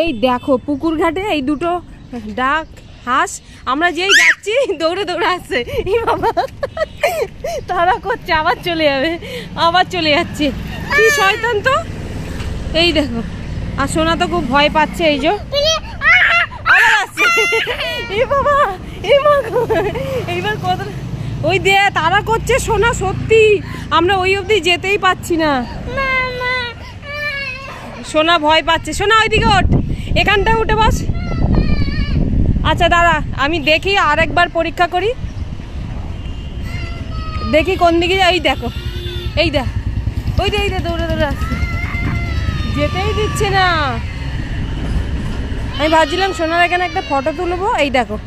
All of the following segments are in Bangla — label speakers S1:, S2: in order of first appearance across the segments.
S1: এই দেখো, পুকুর ঘাটে এই দুটো ডাক, হাঁস। আমরা যেই যাচ্ছি, দৌড়ে দৌড়ে আসছে। বাবা, তারা করছে, আবার চলে যাবে, আবার চলে যাচ্ছে। কি শয়তান তো? এই দেখো, আর সোনা তো খুব ভয় পাচ্ছে, এই যে। বাবা এইবার কত ওই দে তারা করছে সোনা সত্যি। আমরা ওই অবধি যেতেই পাচ্ছি না। সোনা ভয় পাচ্ছে। সোনা, ওইদিকে ওঠ। এখানটা উঠে বস। আচ্ছা দাঁড়া। আমি দেখি আর একবার পরীক্ষা করি। দেখি কোন দিকে এই দেখো। এই দেখ। ওই দে এই দে দৌড়ে দৌড়ে আসছে। যেতেই দিচ্ছে না। আমি ভাবছিলাম সোনার এখানে একটা ফটো তুলবো। এই দেখো।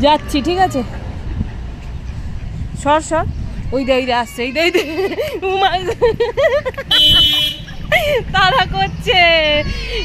S1: যাচ্ছি, ঠিক আছে? সর সর। ওই দে ওই দে আসছে। এই দে এই দে